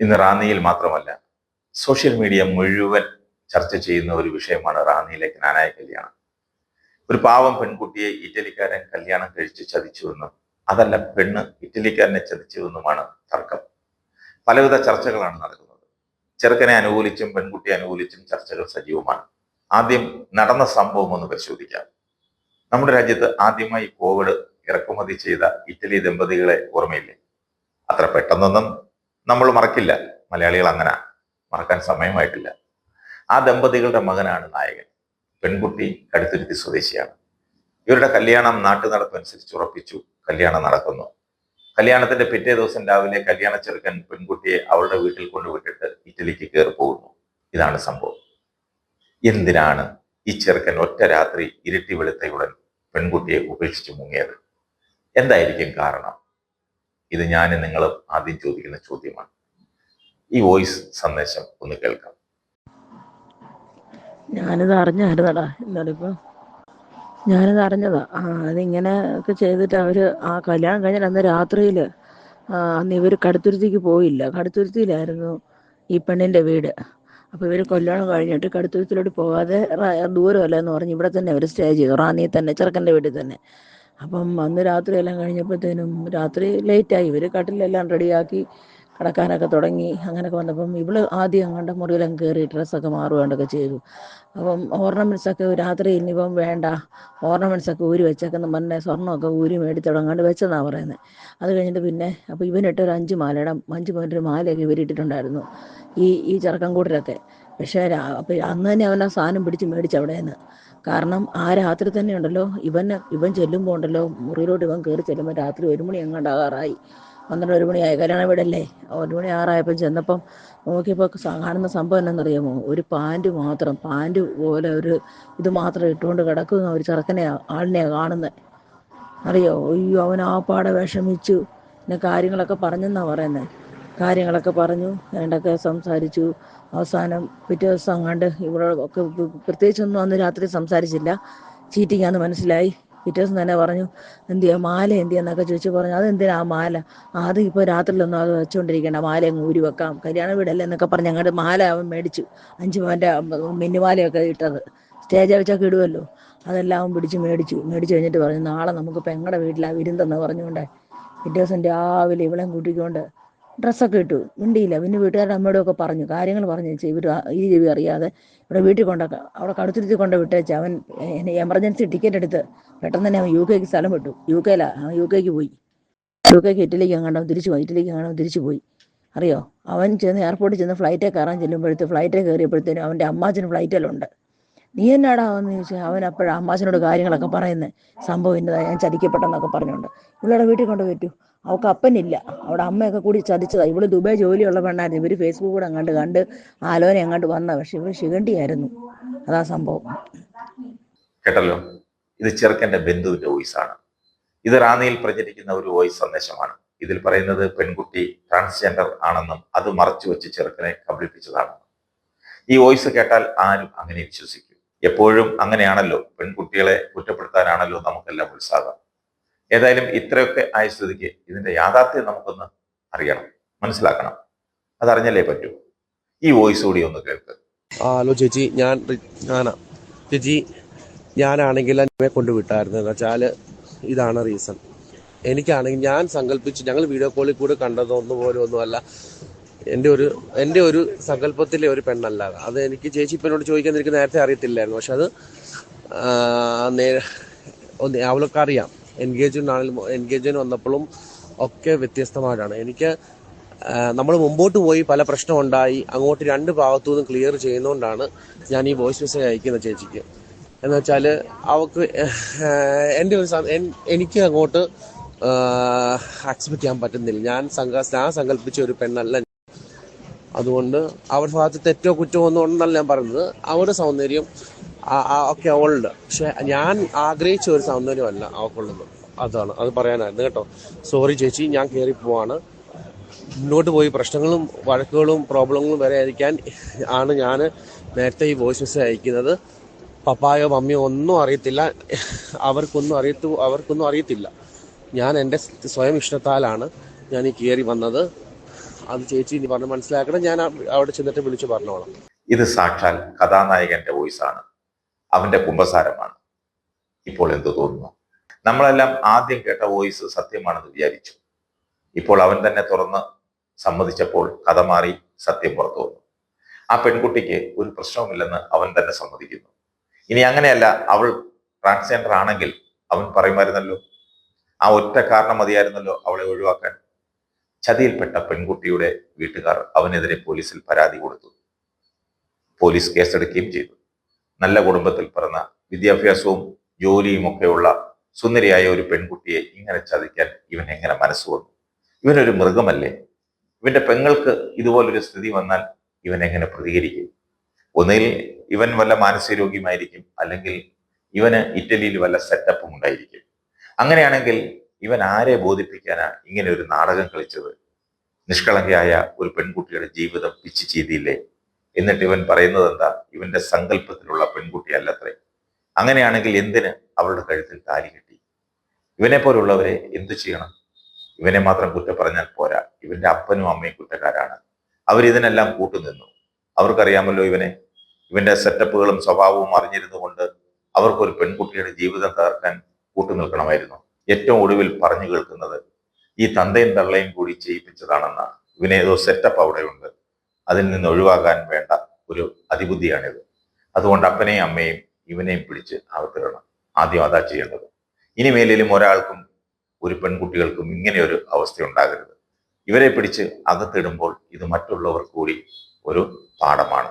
ഇന്ന് റാന്നിയിൽ മാത്രമല്ല social media മുഴുവൻ ചർച്ച ചെയ്യുന്ന ഒരു വിഷയമാണ് റാന്നിയിലെ ജ്ഞാനായ കല്യാണം. ഒരു പാവം പെൺകുട്ടിയെ ഇറ്റലിക്കാരൻ കല്യാണം കഴിച്ച് ചതിച്ചുവെന്നും അതല്ല പെണ്ണ് ഇറ്റലിക്കാരനെ ചതിച്ചുവെന്നുമാണ് തർക്കം. പലവിധ ചർച്ചകളാണ് നടക്കുന്നത്. ചെറുക്കനെ അനുകൂലിച്ചും പെൺകുട്ടിയെ അനുകൂലിച്ചും ചർച്ചകൾ സജീവമാണ്. ആദ്യം നടന്ന സംഭവം ഒന്ന് പരിശോധിക്കാം. നമ്മുടെ രാജ്യത്ത് ആദ്യമായി കോവിഡ് ഇറക്കുമതി ചെയ്ത ഇറ്റലി ദമ്പതികളെ ഓർമ്മയില്ലേ? അത്ര പെട്ടെന്നൊന്നും നമ്മൾ മറക്കില്ല. മലയാളികൾ അങ്ങനെ മറക്കാൻ സമയമായിട്ടില്ല. ആ ദമ്പതികളുടെ മകനാണ് നായകൻ. പെൺകുട്ടി കടുത്തുരുത്തി സ്വദേശിയാണ്. ഇവരുടെ കല്യാണം നാട്ടു നടപ്പനുസരിച്ച് ഉറപ്പിച്ചു. കല്യാണം നടക്കുന്നു. കല്യാണത്തിന്റെ പിറ്റേ ദിവസം രാവിലെ കല്യാണ ചെറുക്കൻ പെൺകുട്ടിയെ അവളുടെ വീട്ടിൽ കൊണ്ടുവിട്ടിട്ട് ഇറ്റലിക്ക് കയറി പോകുന്നു. ഇതാണ് സംഭവം. എന്തിനാണ് ഈ ചെറുക്കൻ ഒറ്റ രാത്രി ഇരുട്ടി വെളുത്തയുടൻ പെൺകുട്ടിയെ ഉപേക്ഷിച്ച് മുങ്ങിയത്? എന്തായിരിക്കും കാരണം? ഇത് ഞാൻ നിങ്ങളും ആദ്യം ചോദിക്കുന്ന ചോദ്യമാണ്. ഈ വോയിസ് സന്ദേശം ഒന്ന് കേൾക്കാം. ഞാനിത് അറിഞ്ഞായിരുന്നടാ എന്നാലിപ്പം ഞാനിത് അറിഞ്ഞതാ. അതിങ്ങനെ ഒക്കെ ചെയ്തിട്ട് അവർ ആ കല്യാണം കഴിഞ്ഞ അന്ന് രാത്രിയിൽ അന്ന് ഇവർ കടുത്തുരുത്തിക്ക് പോയില്ല. കടുത്തുരുത്തിയിലായിരുന്നു ഈ പെണ്ണിന്റെ വീട്. അപ്പോൾ ഇവർ കൊല്ലണം കഴിഞ്ഞിട്ട് കടുത്തുരുത്തിലോട്ട് പോകാതെ ദൂരമല്ല എന്ന് പറഞ്ഞ് ഇവിടെ തന്നെ അവർ സ്റ്റേ ചെയ്തു. റാന്നിയിൽ തന്നെ ചെറുക്കന്റെ വീട്ടിൽ തന്നെ. അപ്പം അന്ന് രാത്രി എല്ലാം കഴിഞ്ഞപ്പോഴത്തേനും രാത്രി ലേറ്റായി ഇവർ കട്ടിലെല്ലാം റെഡിയാക്കി കിടക്കാനൊക്കെ തുടങ്ങി. അങ്ങനെയൊക്കെ വന്നപ്പം ഇവൾ ആദ്യം അങ്ങോട്ട് മുറിയിലും കയറി ഡ്രസ്സൊക്കെ മാറുകയൊക്കെ ചെയ്തു. അപ്പം ഓർണമെന്റ്സ് ഒക്കെ രാത്രി ഇനിയിപ്പം വേണ്ട. ഓർണമെന്റ്സ് ഒക്കെ ഊരി വെച്ചേക്കെന്ന് പറഞ്ഞ സ്വർണമൊക്കെ ഊരി മേടിച്ചുടങ്ങാണ്ട് വെച്ചെന്നാണ് പറയുന്നത് അത് കഴിഞ്ഞിട്ട് പിന്നെ അപ്പോൾ ഇവനിട്ട് ഒരു അഞ്ച് മാലയുടെ അഞ്ച് പോയിന്റ് ഒരു മാലയൊക്കെ ഇവരിട്ടിട്ടുണ്ടായിരുന്നു ഈ ഈ ചെറുക്കൻ കൂട്ടരൊക്കെ. പക്ഷേ അപ്പം അന്ന് തന്നെ അവൻ ആ സാധനം പിടിച്ച് മേടിച്ച് അവിടെ നിന്ന് കാരണം ആ രാത്രി തന്നെ ഉണ്ടല്ലോ ഇവൻ ഇവൻ ചെല്ലുമ്പോൾ ഉണ്ടല്ലോ മുറിയിലോട്ട് ഇവൻ കയറി ചെല്ലുമ്പോൾ രാത്രി ഒരു മണി എങ്ങാണ്ടാകാറായി പന്ത്രണ്ട് ഒരു മണിയായി ഇവിടെ വീടല്ലേ ഒരു മണി ആറായപ്പം ചെന്നപ്പം നോക്കിയപ്പോൾ കാണുന്ന സംഭവം എന്നറിയാമോ ഒരു പാന്റ് മാത്രം പാന്റ് പോലെ ഒരു ഇത് മാത്രം ഇട്ടുകൊണ്ട് കിടക്കുന്ന ഒരു ചെറുക്കനെ ആളിനെയാണ് കാണുന്നത് അറിയോ? അയ്യോ അവൻ ആ പാടെ വിഷമിച്ചു. പിന്നെ കാര്യങ്ങളൊക്കെ പറഞ്ഞെന്നാണ് പറയുന്നത് കാര്യങ്ങളൊക്കെ പറഞ്ഞു. വേണ്ടൊക്കെ സംസാരിച്ചു. അവസാനം പിറ്റേ ദിവസം അങ്ങാണ്ട് ഇവിടെ ഒക്കെ പ്രത്യേകിച്ചൊന്നും അന്ന് രാത്രി സംസാരിച്ചില്ല. ചീറ്റിങ്ങാന്ന് മനസ്സിലായി. പിറ്റേ ദിവസം തന്നെ പറഞ്ഞു എന്തിയാ മാല എന്തിയെന്നൊക്കെ ചോദിച്ചു പറഞ്ഞു. അതെന്തിനാ ആ മാല? അത് ഇപ്പോൾ രാത്രിയിലൊന്നും അത് വെച്ചുകൊണ്ടിരിക്കേണ്ട മാല അങ്ങ് ഊരി വെക്കാം. കല്യാണ വീടല്ലേ എന്നൊക്കെ പറഞ്ഞ് അങ്ങോട്ട് മാല അവൻ മേടിച്ചു. അഞ്ചു പവന്റെ മിന്നുമാലയൊക്കെ ഇട്ടത്. സ്റ്റേജ് വെച്ചൊക്കെ ഇടുമല്ലോ അതെല്ലാം പിടിച്ച് മേടിച്ചു. മേടിച്ചു കഴിഞ്ഞിട്ട് പറഞ്ഞു നാളെ നമുക്ക് പെങ്ങളുടെ വീട്ടിലാണ് വിരുന്നെന്ന് പറഞ്ഞുകൊണ്ട്. പിറ്റേ ദിവസം രാവിലെ ഇവളെയും കൂട്ടിക്കൊണ്ട് ഡ്രസ്സൊക്കെ ഇട്ടു. മിണ്ടിയില്ല. പിന്നെ വീട്ടുകാരുടെ അമ്മയോടൊക്കെ പറഞ്ഞു. കാര്യങ്ങൾ പറഞ്ഞു. വെച്ചാൽ ഇവർ ഈ രവി അറിയാതെ ഇവിടെ വീട്ടിൽ കൊണ്ട അവിടെ കടുത്തിരുത്തി കൊണ്ട് വിട്ടേച്ച അവൻ എമർജൻസി ടിക്കറ്റ് എടുത്ത് പെട്ടെന്ന് തന്നെ അവൻ യു കെക്ക് സ്ഥലം വിട്ടു. യു കെയിലാണ് അവൻ യു കെക്ക് പോയി. യു കെക്ക് ഇറ്റലിക്ക് എങ്ങാണ്ടോ തിരിച്ചു പോയി. ഇറ്റലിക്ക് എങ്ങാണ്ടോ തിരിച്ചു പോയി. അറിയോ? അവൻ ചെന്ന് എയർപോർട്ടിൽ ചെന്ന് ഫ്ലൈറ്റിൽ കയറാൻ ചെല്ലുമ്പോഴത്തെ ഫ്ലൈറ്റേ കയറിയപ്പോഴത്തേനും അവന്റെ അമ്മാച്ചന് ഫ്ലൈറ്റിലുണ്ട്. നീ എന്നാടാ എന്ന് ചോദിച്ചാൽ അവൻ അപ്പോഴാണ് അമ്മാച്ചനോട് കാര്യങ്ങളൊക്കെ പറയുന്നത് സംഭവം ഇന്നതാ. ഞാൻ ചതിക്കപ്പെട്ടെന്നൊക്കെ പറഞ്ഞുകൊണ്ട്. ഇവളുടെ വീട്ടിൽ കൊണ്ട് പറ്റൂ. അവൾക്ക് അപ്പനില്ല. അവിടെ അമ്മയൊക്കെ കൂടി ചതിച്ചതാ. ഇവൾ ദുബായ് ജോലിയുള്ള പെണ്ണായിരുന്നു. ഇവർ ഫേസ്ബുക്ക് കൂടെ അങ്ങോട്ട് കണ്ട് ആലോചന അങ്ങോട്ട് വന്ന. പക്ഷെ ഇവർ ശിഖണ്ഡിയായിരുന്നു. അതാ സംഭവം. കേട്ടല്ലോ? ഇത് ചെറുക്കന്റെ ബന്ധുവിന്റെ വോയിസ് ആണ് ഇത് റാന്നിയിൽ പ്രചരിക്കുന്ന ഒരു വോയിസ് സന്ദേശമാണ്. ഇതിൽ പറയുന്നത് പെൺകുട്ടി ട്രാൻസ്ജെൻഡർ ആണെന്നും അത് മറച്ചു വെച്ച് ചെറുക്കനെ കബളിപ്പിച്ചതാണെന്നും. ഈ വോയിസ് കേട്ടാൽ ആരും അങ്ങനെ വിശ്വസിക്കും. എപ്പോഴും അങ്ങനെയാണല്ലോ? പെൺകുട്ടികളെ കുറ്റപ്പെടുത്താനാണല്ലോ നമുക്കെല്ലാം ഉത്സാഹം. ഏതായാലും ഇത്രയൊക്കെ ആയ സ്ഥിതിക്ക് ഇതിന്റെ യാഥാർത്ഥ്യം നമുക്കൊന്ന് അറിയണം മനസ്സിലാക്കണം. അതറിഞ്ഞല്ലേ പറ്റൂ? ഈ വോയിസ് കൂടി ഒന്ന് കേൾക്ക്. ഹലോ ചേച്ചി ഞാൻ ഞാനാ. ചേച്ചി ഞാനാണെങ്കിൽ എന്നെ കൊണ്ടുവിട്ടായിരുന്നു. എന്ന് വെച്ചാൽ ഇതാണ് റീസൺ. എനിക്കാണെങ്കിൽ ഞാൻ സങ്കല്പിച്ച് ഞങ്ങൾ വീഡിയോ കോളിൽ കൂടെ കണ്ടതൊന്നും പോലും ഒന്നുമല്ല. എന്റെ ഒരു എന്റെ ഒരു സങ്കല്പത്തിലെ ഒരു പെണ്ണല്ല അത്. എനിക്ക് ചേച്ചി ഇപ്പം എന്നോട് ചോദിക്കാൻ എനിക്ക് നേരത്തെ അറിയത്തില്ലായിരുന്നു. പക്ഷെ അത് ആ, എൻഗേജ്മെന്റ് ആണെങ്കിലും എൻഗേജ്മെന്റ് വന്നപ്പോഴും ഒക്കെ വ്യത്യസ്തമായിട്ടാണ്. എനിക്ക് നമ്മൾ മുമ്പോട്ട് പോയി പല പ്രശ്നം ഉണ്ടായി അങ്ങോട്ട് രണ്ട് ഭാഗത്തു നിന്നും ക്ലിയർ ചെയ്യുന്നതുകൊണ്ടാണ് ഞാൻ ഈ വോയിസ് മെസ്സേജ് അയക്കുന്നത് ചേച്ചിക്ക്. എന്ന് വെച്ചാൽ അവക്ക് എന്റെ ഒരു എനിക്ക് അങ്ങോട്ട് അക്സെപ്റ്റ് ചെയ്യാൻ പറ്റുന്നില്ല. ഞാൻ ഞാൻ സങ്കല്പിച്ച ഒരു പെണ്ണല്ല. അതുകൊണ്ട് അവരുടെ ഭാഗത്ത് തെറ്റോ കുറ്റമോ ഒന്നും ഉണ്ടെന്നല്ല ഞാൻ പറയുന്നത്. അവരുടെ സൗന്ദര്യം ഒക്കെ അവളുണ്ട് പക്ഷെ ഞാൻ ആഗ്രഹിച്ച ഒരു സൗന്ദര്യമല്ല അവൾക്കുള്ളത്. അതാണ്. അത് പറയാനായിരുന്നു കേട്ടോ. സോറി ചേച്ചി ഞാൻ കയറി പോവാണ്. മുന്നോട്ട് പോയി പ്രശ്നങ്ങളും വഴക്കുകളും പ്രോബ്ലങ്ങളും വരാതിരിക്കാൻ ആണ് ഞാൻ നേരത്തെ ഈ വോയിസ് മെസ്സേജ് അയക്കുന്നത്. പപ്പായോ മമ്മിയോ ഒന്നും അറിയത്തില്ല. അവർക്കൊന്നും അറിയത്തു അവർക്കൊന്നും അറിയത്തില്ല. ഞാൻ എന്റെ സ്വയം ഇഷ്ടത്താലാണ് ഞാൻ ഈ കയറി വന്നത്. അത് ചേച്ചി ഇനി പറഞ്ഞ് മനസ്സിലാക്കണം. ഞാൻ അവിടെ ചെന്നിട്ട് വിളിച്ച് പറഞ്ഞോളാം. ഇത് സാക്ഷാൽ കഥാനായകന്റെ വോയിസ് ആണ്. അവന്റെ കുംഭസാരമാണ് ഇപ്പോൾ എന്തു തോന്നുന്നു? നമ്മളെല്ലാം ആദ്യം കേട്ട വോയിസ് സത്യമാണെന്ന് വിചാരിച്ചു. ഇപ്പോൾ അവൻ തന്നെ തുറന്ന് സമ്മതിച്ചപ്പോൾ കഥ മാറി സത്യം പുറത്തു വന്നു. ആ പെൺകുട്ടിക്ക് ഒരു പ്രശ്നവുമില്ലെന്ന് അവൻ തന്നെ സമ്മതിക്കുന്നു. ഇനി അങ്ങനെയല്ല അവൾ ട്രാൻസ്ജെൻഡർ ആണെങ്കിൽ അവൻ പറയുമായിരുന്നല്ലോ ആ ഒറ്റ കാരണം മതിയായിരുന്നല്ലോ അവളെ ഒഴിവാക്കാൻ. ചതിയിൽപ്പെട്ട പെൺകുട്ടിയുടെ വീട്ടുകാർ അവനെതിരെ പോലീസിൽ പരാതി കൊടുത്തു. പോലീസ് കേസെടുക്കുകയും ചെയ്തു. നല്ല കുടുംബത്തിൽ പിറന്ന വിദ്യാഭ്യാസവും ജോലിയും ഒക്കെയുള്ള സുന്ദരിയായ ഒരു പെൺകുട്ടിയെ ഇങ്ങനെ ചതിക്കാൻ ഇവൻ എങ്ങനെ മനസ്സ് വന്നു? ഇവനൊരു മൃഗമല്ലേ? ഇവന്റെ പെങ്ങൾക്ക് ഇതുപോലൊരു സ്ഥിതി വന്നാൽ ഇവൻ എങ്ങനെ പ്രതികരിക്കും? ഒന്നുകിൽ ഇവൻ വല്ല മാനസികരോഗ്യമായിരിക്കും അല്ലെങ്കിൽ ഇവന് ഇറ്റലിയിൽ വല്ല സെറ്റപ്പും ഉണ്ടായിരിക്കും. അങ്ങനെയാണെങ്കിൽ ഇവൻ ആരെ ബോധിപ്പിക്കാനാ ഇങ്ങനെ ഒരു നാടകം കളിച്ചത്? നിഷ്കളങ്കയായ ഒരു പെൺകുട്ടിയുടെ ജീവിതം പിച്ചു ചെയ്തില്ലേ എന്നിട്ട് ഇവൻ പറയുന്നത് എന്താ? ഇവന്റെ സങ്കല്പത്തിലുള്ള പെൺകുട്ടിയല്ലത്രേ അങ്ങനെയാണെങ്കിൽ എന്തിന് അവളുടെ കഴുത്തിൽ താലി കെട്ടി? ഇവനെ പോലുള്ളവരെ എന്തു ചെയ്യണം? ഇവനെ മാത്രം കുറ്റം പറഞ്ഞാൽ പോരാ. ഇവന്റെ അപ്പനും അമ്മയും കുറ്റക്കാരാണ്. അവരിതിനെല്ലാം കൂട്ടുനിന്നു. അവർക്കറിയാമല്ലോ ഇവനെ. ഇവന്റെ സെറ്റപ്പുകളും സ്വഭാവവും അറിഞ്ഞിരുന്നു കൊണ്ട് അവർക്കൊരു പെൺകുട്ടിയുടെ ജീവിതം തകർക്കാൻ കൂട്ടുനിൽക്കണമായിരുന്നു. ഏറ്റവും ഒടുവിൽ പറഞ്ഞു കേൾക്കുന്നത് ഈ തന്തയും തള്ളയും കൂടി ചെയ്യിപ്പിച്ചതാണെന്ന. ഇവനേതോ സെറ്റപ്പ് അവിടെയുണ്ട്. അതിൽ നിന്ന് ഒഴിവാകാൻ വേണ്ട ഒരു അതിബുദ്ധിയാണിത്. അതുകൊണ്ട് അപ്പനെയും അമ്മയും ഇവനെയും പിടിച്ച് അകത്തിടണം ആദ്യം അതാ ചെയ്യേണ്ടത്. ഇനി മേലിലും ഒരാൾക്കും ഒരു പെൺകുട്ടികൾക്കും ഇങ്ങനെയൊരു അവസ്ഥ ഉണ്ടാകരുത് ഇവരെ പിടിച്ച് അകത്തിടുമ്പോൾ ഇത് മറ്റുള്ളവർ കൂടി ഒരു പാഠമാണ്.